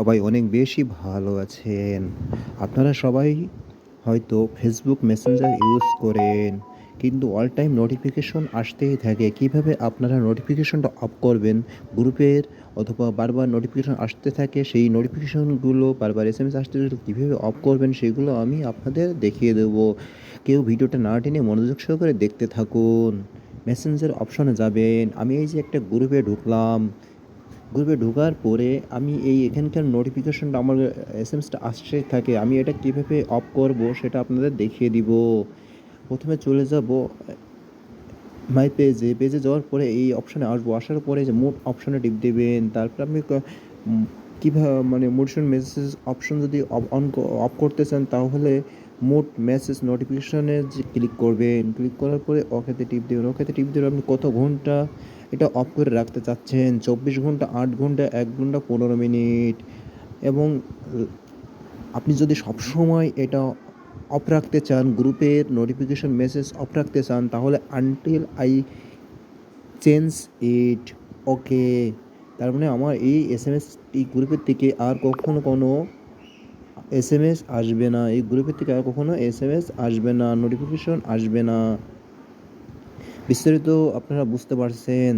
সবাই অনেক বেশি ভালো আছেন। আপনারা সবাই হয়তো ফেসবুক মেসেঞ্জার ইউজ করেন, কিন্তু অল টাইম নোটিফিকেশন আসতেই থাকে। কীভাবে আপনারা নোটিফিকেশনটা অফ করবেন? গ্রুপের অথবা বারবার নোটিফিকেশন আসতে থাকে, সেই নোটিফিকেশনগুলো বারবার এস এম এস আসতে কীভাবে অফ করবেন সেগুলো আমি আপনাদের দেখিয়ে দেবো। কেউ ভিডিওটা না টেনে মনোযোগ সহকারে দেখতে থাকুন। মেসেঞ্জার অপশনে যাবেন। আমি এই যে একটা গ্রুপে ঢুকলাম গ্রুপে ঢোকার পরে আমি এই এখানকার নোটিফিকেশনটা আমার এস এম এসটা আসতে থাকে। আমি এটা কীভাবে অফ করব সেটা আপনাদের দেখিয়ে দিব। প্রথমে চলে যাব মাই পেজে পেজে যাওয়ার পরে এই অপশানে আসব। আসার পরে যে মোট অপশানে টিপ দেবেন, তারপর আপনি কীভাবে মানে মোটিভেশন মেসেজ অপশন যদি অন অফ করতে চান, তাহলে মোট মেসেজ নোটিফিকেশানে যে ক্লিক করবেন। ক্লিক করার পরে ওকেতে টিপ দেবেন। ওকেতে টিপ দেবেন আপনি কত ঘণ্টা এটা অফ করে রাখতে চাচ্ছেন। চব্বিশ ঘণ্টা, আট ঘণ্টা, এক ঘণ্টা, পনেরো মিনিট। এবং আপনি যদি সবসময় এটা অফ রাখতে চান গ্রুপের নোটিফিকেশন মেসেজ অফ রাখতে চান, তাহলে until I change it okay তার মানে আমার এই এস এম এসটি গ্রুপের থেকে আর কখনো কোনো এস এম এস আসবে না। এই গ্রুপের থেকে আর কখনো এস এম এস আসবে না নোটিফিকেশন আসবে না। বিস্তারিত আপনারা বুঝতে পারছেন।